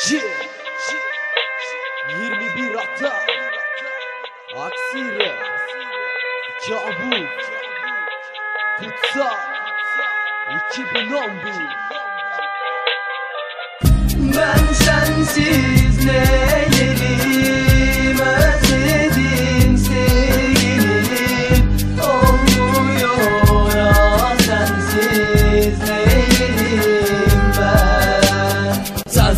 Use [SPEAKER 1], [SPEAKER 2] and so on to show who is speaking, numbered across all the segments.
[SPEAKER 1] 21 ata Aksire Kabuk Kutsal. 2011
[SPEAKER 2] Ben sensiz ne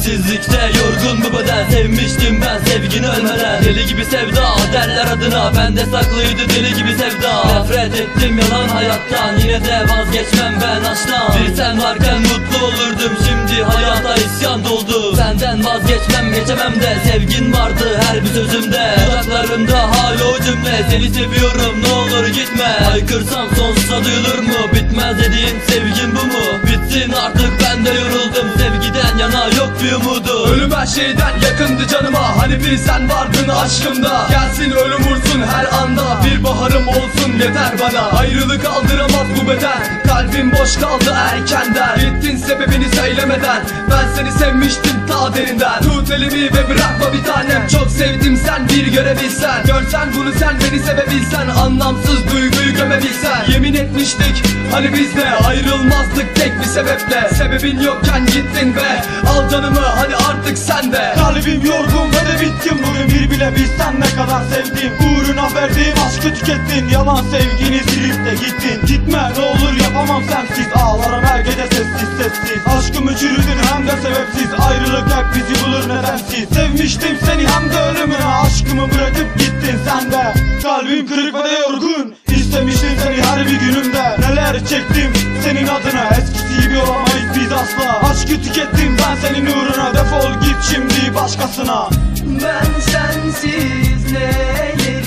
[SPEAKER 3] Sensizlikte yorgun bu beden Sevmiştim ben sevgini ölmeden Deli gibi sevda derler adına. Bende saklıydı deli gibi sevda. Nefret ettim yalan hayattan. Yine de vazgeçmem ben aşktan Bir sen varken mutlu olurdum. Şimdi hayata isyan doldu. Senden vazgeçmem geçemem de. Sevgin vardı her bir sözümde. Dudaklarımda hala o cümle. Seni seviyorum ne olur gitme. Haykırsam sonsuza duyulur mu? Bitmez dediğin sevgin bu mu? Bitsin artık ben de yoruldum. Sevgiden bir umudu
[SPEAKER 4] Ölüm her şeyden yakındı canıma. Hani bir sen vardın aşkımda. Gelsin ölüm vursun her anda. Bir baharım olsun yeter bana. Ayrılık aldıramaz bu beden. Kalbim boş kaldı erkenden. Gittin sebebini söylemeden. Ben seni sevmiştim ta derinden. Tut elimi ve bırakma bir tanem. Çok sevdim sen bir görebilsen. Görsen bunu sen beni sevebilsen. Anlamsız duyguyu gömebilsen Yemin etmiştik. Hani biz de ayrılmazdık tek bir sebeple. Sebebin yokken gittin ve Al canımı hadi artık sen de.
[SPEAKER 5] Kalbim yorgun ve de bittim. Bugün bir bile bilsen ne kadar sevdim. Uğruna verdiğim aşkı tükettin. Yalan sevgini silip de gittin. Gitme ne olur yapamam sensiz. Ağlarım her gece sessiz sessiz. Aşkımı çürüdün hem de sebepsiz. Ayrılık hep bizi bulur nedensiz. Sevmiştim seni hem de ölümüne. Aşkımı bırakıp gittin sen de. Kalbim kırık ve de yorgun çektim senin adına. Eskisi gibi olamayız biz asla. Aşkı tükettim ben senin uğruna. Defol git şimdi başkasına.
[SPEAKER 2] Ben sensiz neyim?